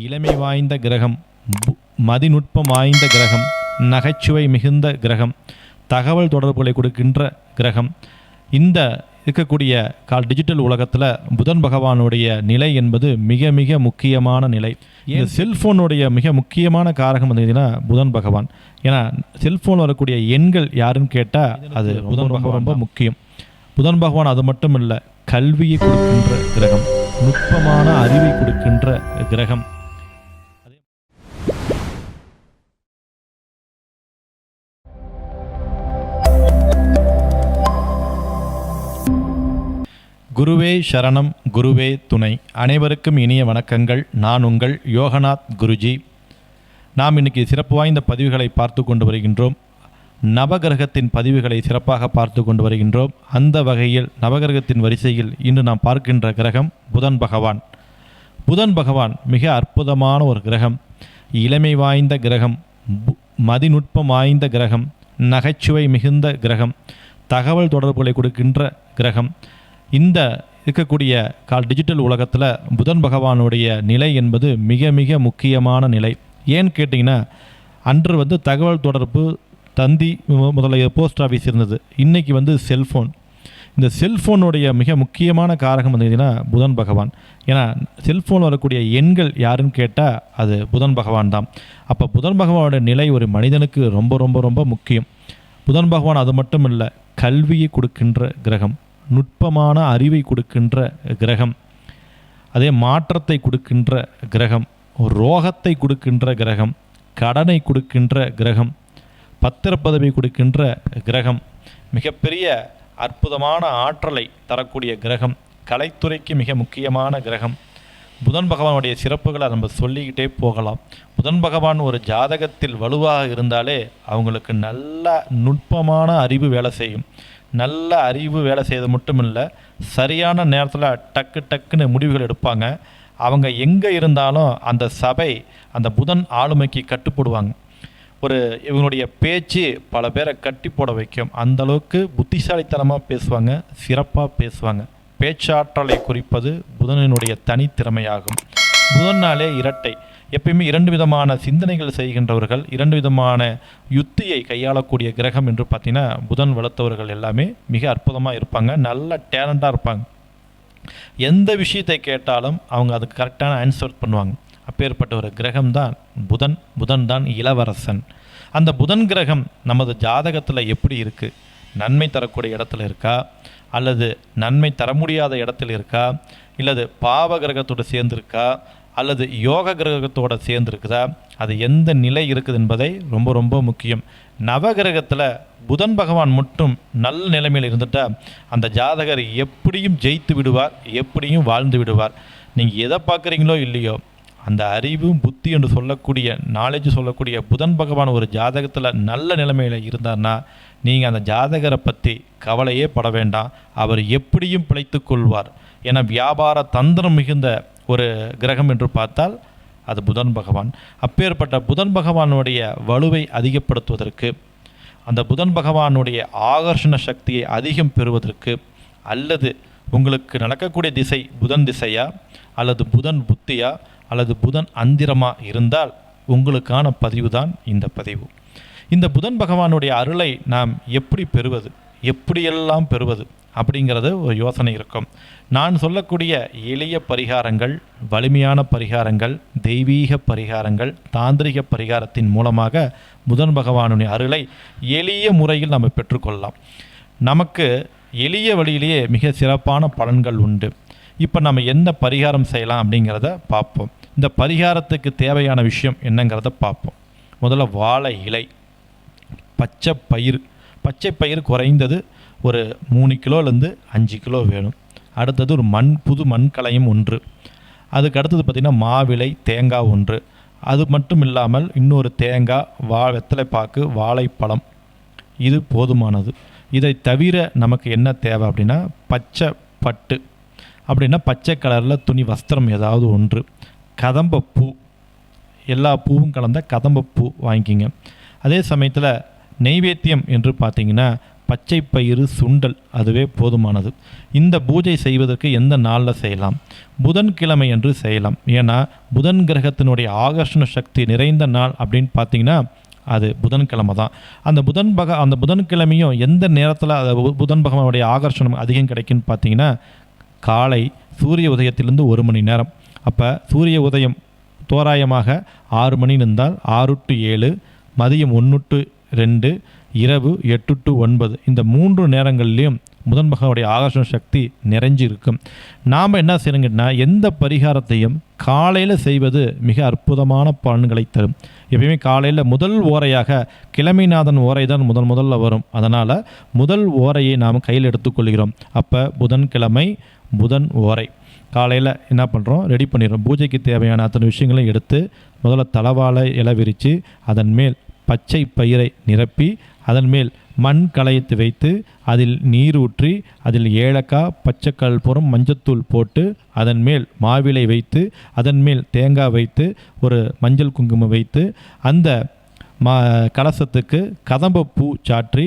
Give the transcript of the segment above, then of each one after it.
இளமை வாய்ந்த கிரகம் மதிநுட்பம் வாய்ந்த கிரகம் நகைச்சுவை மிகுந்த கிரகம் தகவல் தொடர்புகளை கொடுக்கின்ற கிரகம். இந்த இருக்கக்கூடிய கால் டிஜிட்டல் உலகத்தில் புதன் பகவானுடைய நிலை என்பது மிக மிக முக்கியமான நிலை. இந்த செல்ஃபோனுடைய மிக முக்கியமான காரகம் எதுனா புதன் பகவான். ஏன்னா செல்ஃபோன் வரக்கூடிய எண்கள் யாருன்னு கேட்டால் அது புதன் பகவான் ரொம்ப முக்கியம். புதன் பகவான் அது மட்டும் இல்லை கல்வியை கொடுக்கின்ற கிரகம் நுட்பமான அறிவை கொடுக்கின்ற கிரகம். குருவே சரணம் குருவே துணை. அனைவருக்கும் இனிய வணக்கங்கள். நான் உங்கள் யோகநாத் குருஜி. நாம் இன்னைக்கு சிறப்பு வாய்ந்த பதிவுகளை பார்த்து கொண்டு வருகின்றோம். நவகிரகத்தின் பதிவுகளை சிறப்பாக பார்த்து கொண்டு வருகின்றோம். அந்த வகையில் நவகிரகத்தின் வரிசையில் இன்று நாம் பார்க்கின்ற கிரகம் புதன் பகவான். புதன் பகவான் மிக அற்புதமான ஒரு கிரகம். இளமை வாய்ந்த கிரகம் பு- மதிநுட்பம் வாய்ந்த கிரகம் நகைச்சுவை மிகுந்த கிரகம் தகவல் தொடர்புகளை கொடுக்கின்ற கிரகம் இந்த இருக்கக்கூடிய கால் டிஜிட்டல் உலகத்தில் புதன் பகவானுடைய நிலை என்பது மிக மிக முக்கியமான நிலை. ஏன்னு கேட்டிங்கன்னா அன்று வந்து தகவல் தொடர்பு தந்தி முதலிய போஸ்ட் ஆஃபீஸ் இருந்தது. இன்றைக்கி வந்து செல்ஃபோன் இந்த செல்ஃபோனுடைய மிக முக்கியமான காரகம் வந்து புதன் பகவான். ஏன்னா செல்ஃபோன் வரக்கூடிய எண்கள் யாருன்னு கேட்டால் அது புதன் பகவான் தான். அப்போ புதன் பகவானோட நிலை ஒரு மனிதனுக்கு ரொம்ப ரொம்ப ரொம்ப முக்கியம். புதன் பகவான் அது மட்டும் இல்லை கல்வியை கொடுக்கின்ற கிரகம். நுட்பமான அறிவை கொடுக்கின்ற கிரகம். அதே மாற்றத்தை கொடுக்கின்ற கிரகம். ரோகத்தை கொடுக்கின்ற கிரகம். கடனை கொடுக்கின்ற கிரகம். பத்திரப்பதவி கொடுக்கின்ற கிரகம். மிகப்பெரிய அற்புதமான ஆற்றலை தரக்கூடிய கிரகம். கலைத்துறைக்கு மிக முக்கியமான கிரகம். புதன் பகவானுடைய சிறப்புகளை நம்ம சொல்லிக்கிட்டே போகலாம். புதன் பகவான் ஒரு ஜாதகத்தில் வலுவாக இருந்தாலே அவங்களுக்கு நல்ல நுட்பமான அறிவு வேலை செய்யும். நல்ல அறிவு வேலை செய்வது மட்டும் இல்லை சரியான நேரத்தில் டக்கு டக்குன்னு முடிவுகள் எடுப்பாங்க. அவங்க எங்கே இருந்தாலும் அந்த சபை அந்த புதன் ஆளுமைக்கு கட்டுப்படுவாங்க. ஒரு இவங்களுடைய பேச்சு பல பேரை கட்டி போட வைக்கும். அந்த அளவுக்கு புத்திசாலித்தனமாக பேசுவாங்க சிறப்பாக பேசுவாங்க. பேச்சாற்றலை குறிப்பது புதனினுடைய தனித்திறமையாகும். புதன்னாலே இரட்டை. எப்பயுமே இரண்டு விதமான சிந்தனைகள் செய்கின்றவர்கள் இரண்டு விதமான யுத்தியை கையாளக்கூடிய கிரகம் என்று பார்த்தீங்கன்னா புதன் வளர்த்தவர்கள் எல்லாமே மிக அற்புதமாக இருப்பாங்க நல்ல டேலண்டாக இருப்பாங்க. எந்த விஷயத்தை கேட்டாலும் அவங்க அதுக்கு கரெக்டான ஆன்சர் பண்ணுவாங்க. அப்பேற்பட்ட ஒரு கிரகம் தான் புதன் புதன் தான் இளவரசன். அந்த புதன் கிரகம் நமது ஜாதகத்தில் எப்படி இருக்குது நன்மை தரக்கூடிய இடத்துல இருக்கா? அல்லது நன்மை தர முடியாத இடத்துல இருக்கா? இல்லது பாவ கிரகத்தோடு சேர்ந்திருக்கா? அல்லது யோக கிரகத்தோட சேர்ந்துருக்குதா? அது எந்த நிலை இருக்குது என்பதை ரொம்ப ரொம்ப முக்கியம். நவகிரகத்தில் புதன் பகவான் மட்டும் நல்ல நிலைமையில் இருந்துட்டால் அந்த ஜாதகர் எப்படியும் ஜெயித்து விடுவார் எப்படியும் வாழ்ந்து விடுவார். நீங்கள் எதை பார்க்குறீங்களோ இல்லையோ அந்த அறிவும் புத்தி என்று சொல்லக்கூடிய நாலேஜ் சொல்லக்கூடிய புதன் பகவான் ஒரு ஜாதகத்தில் நல்ல நிலைமையில் இருந்தார்னா நீங்கள் அந்த ஜாதகரை பற்றி கவலையே பட வேண்டாம். அவர் எப்படியும் பிழைத்து கொள்வார். என வியாபார தந்திரம் மிகுந்த ஒரு கிரகம் என்று பார்த்தால் அது புதன் பகவான். அப்பேற்பட்ட புதன் பகவானுடைய வலுவை அதிகப்படுத்துவதற்கு அந்த புதன் பகவானுடைய ஆகர்ஷண சக்தியை அதிகம் பெறுவதற்கு அல்லது உங்களுக்கு நடக்கக்கூடிய திசை புதன் திசையா அல்லது புதன் புத்தியா அல்லது புதன் அந்திரமா இருந்தால் உங்களுக்கான பதிவு தான் இந்த பதிவு. இந்த புதன் பகவானுடைய அருளை நாம் எப்படி பெறுவது? எப்படியெல்லாம் பெறுவது அப்படிங்கிறது ஒரு யோசனை இருக்கும். நான் சொல்லக்கூடிய எளிய பரிகாரங்கள் வலிமையான பரிகாரங்கள் தெய்வீக பரிகாரங்கள் தாந்திரிக பரிகாரத்தின் மூலமாக புதன் பகவானுடைய அருளை எளிய முறையில் நம்ம பெற்றுக்கொள்ளலாம். நமக்கு எளிய வழியிலேயே மிக சிறப்பான பலன்கள் உண்டு. இப்போ நம்ம என்ன பரிகாரம் செய்யலாம் அப்படிங்கிறத பார்ப்போம். இந்த பரிகாரத்துக்கு தேவையான விஷயம் என்னங்கிறத பார்ப்போம். முதல்ல வாழை இலை பச்சை பயிர் பச்சை பயிர் குறைந்தது ஒரு மூணு கிலோலேருந்து அஞ்சு கிலோ வேணும். அடுத்தது ஒரு மண் புது மண்கலையும் ஒன்று. அதுக்கு அடுத்தது பார்த்திங்கன்னா மாவிலை தேங்காய் ஒன்று. அது மட்டும் இல்லாமல் இன்னொரு தேங்காய் வா வெத்தலைப்பாக்கு வாழைப்பழம். இது போதுமானது. இதை தவிர நமக்கு என்ன தேவை அப்படின்னா பச்சை பட்டு. அப்படின்னா பச்சை கலரில் துணி வஸ்திரம் ஏதாவது ஒன்று. கதம்ப பூ எல்லா பூவும் கலந்த கதம்ப பூ வாங்கிக்கிங்க. அதே சமயத்தில் நெய்வேத்தியம் என்று பார்த்தீங்கன்னா பச்சை பயிறு சுண்டல் அதுவே போதுமானது. இந்த பூஜை செய்வதற்கு எந்த நாளில் செய்யலாம்? புதன்கிழமை என்று செய்யலாம். ஏன்னா புதன் கிரகத்தினுடைய ஆகர்ஷண சக்தி நிறைந்த நாள் அப்படின்னு பார்த்தீங்கன்னா அது புதன்கிழமை தான். அந்த புதன் பக அந்த புதன்கிழமையும் எந்த நேரத்தில் அது புதன் பகவானுடைய ஆகர்ஷணம் அதிகம் கிடைக்குன்னு பார்த்தீங்கன்னா காலை சூரிய உதயத்திலிருந்து ஒரு மணி நேரம். அப்போ சூரிய உதயம் தோராயமாக ஆறு மணி இருந்தால் ஆறு டு ஏழு மதியம் ஒன்று டு ரெண்டு இரவு எட்டு டு ஒன்பது. இந்த மூன்று நேரங்கள்லேயும் புதன் பகவானுடைய ஆகர்ஷண சக்தி நிறைஞ்சு இருக்கும் நாம் என்ன செய்யணுங்கன்னா எந்த பரிகாரத்தையும் காலையில் செய்வது மிக அற்புதமான பலன்களை தரும். எப்பயுமே காலையில் முதல் ஓரையாக கிழமைநாதன் ஓரை தான் முதல் முதல்ல வரும். அதனால் முதல் ஓரையை நாம் கையில் எடுத்துக்கொள்கிறோம். அப்போ புதன்கிழமை புதன் ஓரை. காலையில் என்ன பண்ணுறோம் ரெடி பண்ணிடுறோம். பூஜைக்கு தேவையான அத்தனை விஷயங்களையும் எடுத்து முதல்ல தளவாழை இலை விரித்து அதன் மேல் பச்சை பயிரை நிரப்பி அதன் மேல் மண் களையத்து வைத்து அதில் நீர் ஊற்றி அதில் ஏலக்காய் பச்சைக்கல் புறம் மஞ்சத்தூள் போட்டு அதன் மேல் மாவிலை வைத்து அதன் மேல் தேங்காய் வைத்து ஒரு மஞ்சள் குங்குமம் வைத்து அந்த மா கலசத்துக்கு கதம்ப பூ சாற்றி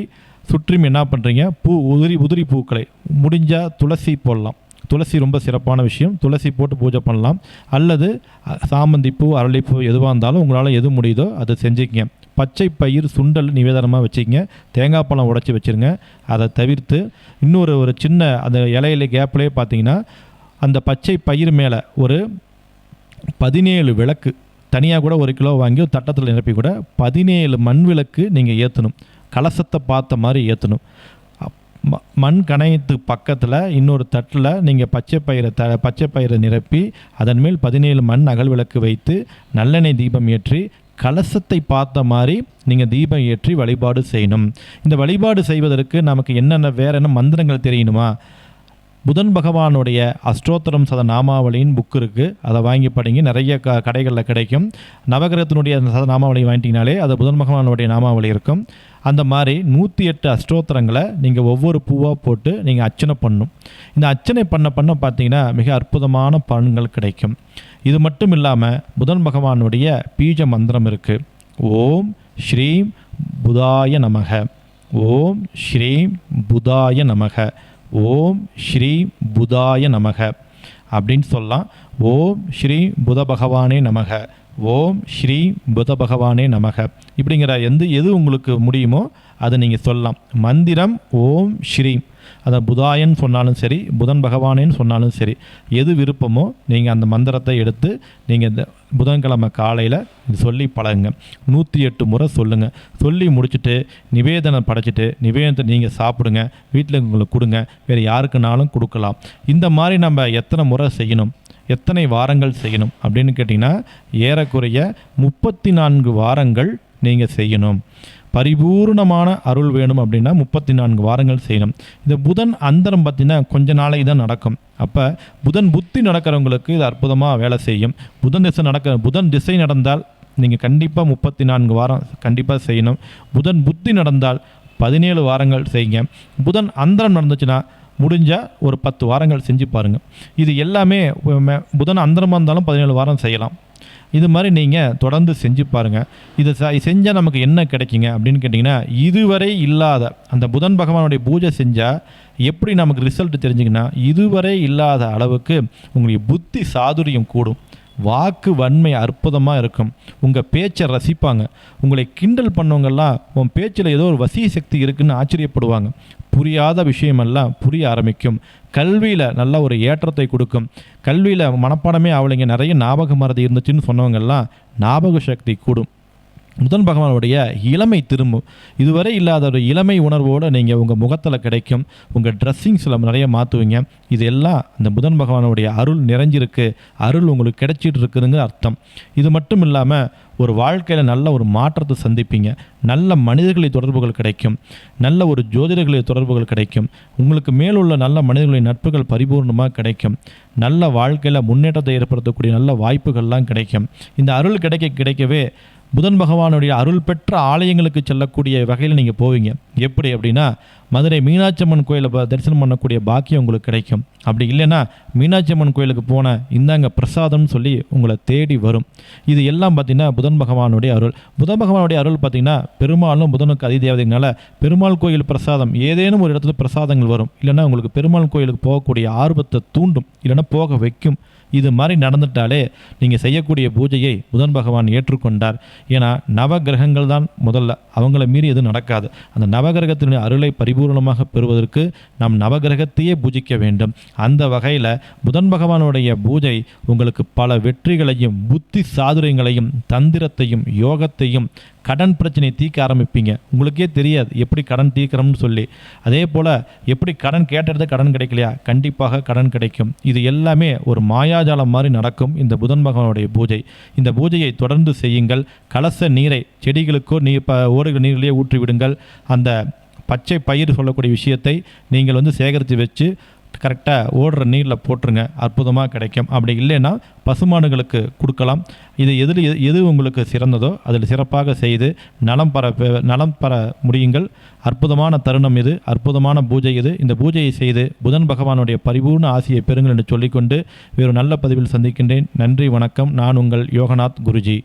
சுற்றியும் என்ன பண்ணுறீங்க பூ உதிரி உதிரி பூக்களை. முடிஞ்சால் துளசி போடலாம். துளசி ரொம்ப சிறப்பான விஷயம். துளசி போட்டு பூஜை பண்ணலாம். அல்லது சாமந்தி பூ அரளிப்பூ எதுவாக இருந்தாலும் உங்களால் எது முடியுதோ அதை செஞ்சுக்கங்க. பச்சை பயிர் சுண்டல் நிவேதனமாக வச்சுக்கங்க. தேங்காய் பழம் உடச்சி வச்சுருங்க. அதை தவிர்த்து இன்னொரு ஒரு சின்ன அந்த இலையில கேப்லேயே பார்த்தீங்கன்னா அந்த பச்சை பயிர் மேலே ஒரு பதினேழு விளக்கு தனியாக கூட ஒரு கிலோ வாங்கி ஒரு தட்டத்தில் நிரப்பி கூட பதினேழு மண் விளக்கு நீங்கள் ஏற்றணும் கலசத்தை பார்த்த மாதிரி ஏற்றணும் மண் கணையத்து பக்கத்தில் இன்னொரு தட்டில் நீங்கள் பச்சை பயிரை த பச்சை பயிரை நிரப்பி அதன் மேல் பதினேழு மண் அகல் விளக்கு வைத்து நல்லெண்ணெய் தீபம் ஏற்றி கலசத்தை பார்த்த மாதிரி நீங்கள் தீபம் ஏற்றி வழிபாடு செய்யணும். இந்த வழிபாடு செய்வதற்கு நமக்கு என்னென்ன வேற என்ன மந்திரங்கள் தெரியணுமா? புதன் பகவானுடைய அஷ்டோத்தரம் சத நாமாவளியின் புக் இருக்குது அதை வாங்கி படிங்க. நிறைய க கடைகளில் கிடைக்கும். நவகிரகத்தினுடைய அந்த சத நாமாவளி வாங்கிட்டீங்கனாலே அது புதன் பகவானுடைய நாமாவளி இருக்கும். அந்த மாதிரி நூற்றி எட்டு அஷ்டோத்திரங்களை நீங்கள் ஒவ்வொரு பூவாக போட்டு நீங்கள் அர்ச்சனை பண்ணும். இந்த அர்ச்சனை பண்ண பண்ண பார்த்தீங்கன்னா மிக அற்புதமான பலன்கள் கிடைக்கும். இது மட்டும் இல்லாமல் புதன் பகவானுடைய பீஜ மந்திரம் இருக்குது ஓம் ஸ்ரீம் புதாய நமக. ஓம் ஸ்ரீம் புதாய நமக. ஓம் ஸ்ரீ புதாய நமக அப்படின்னு சொல்லலாம். ஓம் ஸ்ரீ புத பகவானே நமக. ஓம் ஸ்ரீ புத பகவானே நமக. இப்படிங்கிற எந்த எது உங்களுக்கு முடியுமோ அதை நீங்கள் சொல்லலாம். மந்திரம் ஓம் ஸ்ரீ. அதை புதாயன் சொன்னாலும் சரி புதன் பகவானேன்னு சொன்னாலும் சரி எது விருப்பமோ நீங்கள் அந்த மந்திரத்தை எடுத்து நீங்கள் இந்த புதன்கிழமை காலையில் சொல்லி பழகுங்க. நூற்றி எட்டு முறை சொல்லுங்கள் சொல்லி முடிச்சுட்டு நிவேதனம் படைச்சிட்டு நிவேதனத்தை நீங்கள் சாப்பிடுங்க. வீட்டில் உங்களுக்கு கொடுங்க. வேறு யாருக்குனாலும் கொடுக்கலாம். இந்த மாதிரி நம்ம எத்தனை முறை செய்யணும்? எத்தனை வாரங்கள் செய்யணும்? அப்படின்னு கேட்டிங்கன்னா ஏறக்குறைய முப்பத்தி நான்கு வாரங்கள் நீங்கள் செய்யணும். பரிபூர்ணமான அருள் வேணும் அப்படின்னா முப்பத்தி நான்கு வாரங்கள் செய்யணும். இந்த புதன் அந்தரம் பார்த்தீங்கன்னா கொஞ்ச நாளைக்கு தான் நடக்கும். அப்போ புதன் புத்தி நடக்கிறவங்களுக்கு இது அற்புதமாக வேலை செய்யும். புதன் திசை நடக்க புதன் திசை நடந்தால் நீங்கள் கண்டிப்பாக முப்பத்தி நான்கு வாரம் கண்டிப்பாக செய்யணும். புதன் புத்தி நடந்தால் பதினேழு வாரங்கள் செய்யுங்க. புதன் அந்தரம் நடந்துச்சுன்னா முடிஞ்சால் ஒரு பத்து வாரங்கள் செஞ்சு பாருங்கள் இது எல்லாமே புதன் அந்தரமாக இருந்தாலும் பதினேழு வாரம் செய்யலாம். இது மாதிரி நீங்கள் தொடர்ந்து செஞ்சு பாருங்கள் இதை செஞ்சால் நமக்கு என்ன கிடைக்குங்க? அப்படின்னு கேட்டிங்கன்னா இதுவரை இல்லாத அந்த புதன் பகவானுடைய பூஜை செஞ்சால் எப்படி நமக்கு ரிசல்ட் தெரிஞ்சுங்கன்னா இதுவரை இல்லாத அளவுக்கு உங்களுடைய புத்தி சாதுரியம் கூடும். வாக்கு வன்மை அற்புதமாக இருக்கும். உங்கள் பேச்சை ரசிப்பாங்க. உங்களை கிண்டல் பண்ணவங்கெல்லாம் உன் பேச்சில் ஏதோ ஒரு வசிய சக்தி இருக்குன்னு ஆச்சரியப்படுவாங்க. புரியாத விஷயமெல்லாம் புரிய ஆரம்பிக்கும். கல்வியில் நல்ல ஒரு ஏற்றத்தை கொடுக்கும். கல்வியில் மனப்பாடமே அவளைங்க நிறைய ஞாபக மறதி இருந்துச்சுன்னு சொன்னவங்கெல்லாம் ஞாபக சக்தி கூடும். முதன் பகவானுடைய இளமை திரும்பும். இதுவரை இல்லாத ஒரு இளமை உணர்வோடு நீங்கள் உங்கள் முகத்தில் கிடைக்கும். உங்கள் ட்ரெஸ்ஸிங்ஸில் நிறைய மாற்றுவீங்க இது எல்லாம் இந்த புதன் பகவானுடைய அருள் நிறைஞ்சிருக்கு. அருள் உங்களுக்கு கிடைச்சிட்டு இருக்குதுங்கிற அர்த்தம். இது மட்டும் இல்லாமல் ஒரு வாழ்க்கையில் நல்ல ஒரு மாற்றத்தை சந்திப்பீங்க. நல்ல மனிதர்களை தொடர்புகள் கிடைக்கும். நல்ல ஒரு ஜோதிடர்களை தொடர்புகள் கிடைக்கும். உங்களுக்கு மேலுள்ள நல்ல மனிதர்களின் நட்புகள் பரிபூர்ணமாக கிடைக்கும். நல்ல வாழ்க்கையில் முன்னேற்றத்தை ஏற்படுத்தக்கூடிய நல்ல வாய்ப்புகள்லாம் கிடைக்கும். இந்த அருள் கிடைக்க கிடைக்கவே புதன் பகவானுடைய அருள் பெற்ற ஆலயங்களுக்கு செல்லக்கூடிய வகையில் நீங்கள் போவீங்க. எப்படி அப்படின்னா மதுரை மீனாட்சி அம்மன் கோயிலை தரிசனம் பண்ணக்கூடிய பாக்கியம் உங்களுக்கு கிடைக்கும். அப்படி இல்லைன்னா மீனாட்சி அம்மன் கோயிலுக்கு போன இந்தாங்க பிரசாதம்னு சொல்லி உங்களை தேடி வரும். இது எல்லாம் பார்த்தீங்கன்னா புதன் பகவானுடைய அருள். புதன் பகவானுடைய அருள் பார்த்தீங்கன்னா பெருமாளும் புதனுக்கு அதிதேவதைனால பெருமாள் கோயில் பிரசாதம் ஏதேனும் ஒரு இடத்துல பிரசாதங்கள் வரும். இல்லைன்னா உங்களுக்கு பெருமாள் கோயிலுக்கு போகக்கூடிய ஆர்வத்தை தூண்டும். இல்லைன்னா போக வைக்கும். இது மாதிரி நடந்துட்டாலே நீங்கள் செய்யக்கூடிய பூஜையை புதன் பகவான் ஏற்றுக்கொண்டார். ஏன்னா நவகிரகங்கள் தான் முதல்ல. அவங்கள மீறி எதுவும் நடக்காது. அந்த நவகிரகத்தினுடைய அருளை பரிபூர்ணமாக பெறுவதற்கு நாம் நவகிரகத்தையே பூஜிக்க வேண்டும். அந்த வகையில் புதன் பகவானுடைய பூஜை உங்களுக்கு பல வெற்றிகளையும் புத்தி சாதுரியங்களையும் தந்திரத்தையும் யோகத்தையும் கடன் பிரச்சனையை தீர்க்க ஆரம்பிப்பீங்க. உங்களுக்கே தெரியாது எப்படி கடன் தீர்க்கிறோம்னு சொல்லி. அதே போல் எப்படி கடன் கேட்டது கடன் கிடைக்கலையா? கண்டிப்பாக கடன் கிடைக்கும். இது எல்லாமே ஒரு மாயாஜாலம் மாதிரி நடக்கும் இந்த புதன் பகவானுடைய பூஜை. இந்த பூஜையை தொடர்ந்து செய்யுங்கள். கலச நீரை செடிகளுக்கோ நீர் ப ஓடுகிற நீரிலேயே ஊற்றி விடுங்கள் அந்த பச்சை பயிர் சொல்லக்கூடிய விஷயத்தை நீங்கள் வந்து சேகரித்து வச்சு கரெக்டாக ஓடுற நீரில் போட்டுருங்க. அற்புதமாக கிடைக்கும். அப்படி இல்லைன்னா பசுமாடுகளுக்கு கொடுக்கலாம். இது எதில் எது எது உங்களுக்கு சிறந்ததோ அதில் சிறப்பாக செய்து நலம் பெற பெ- நலம் பெற முடியுங்கள். அற்புதமான தருணம் இது. அற்புதமான பூஜை இது. இந்த பூஜையை செய்து புதன் பகவானுடைய பரிபூர்ண ஆசியை பெறுங்கள் என்று சொல்லிக்கொண்டு வேறு நல்ல பதிவில் சந்திக்கின்றேன். நன்றி வணக்கம். நான் உங்கள் யோகநாத் குருஜி.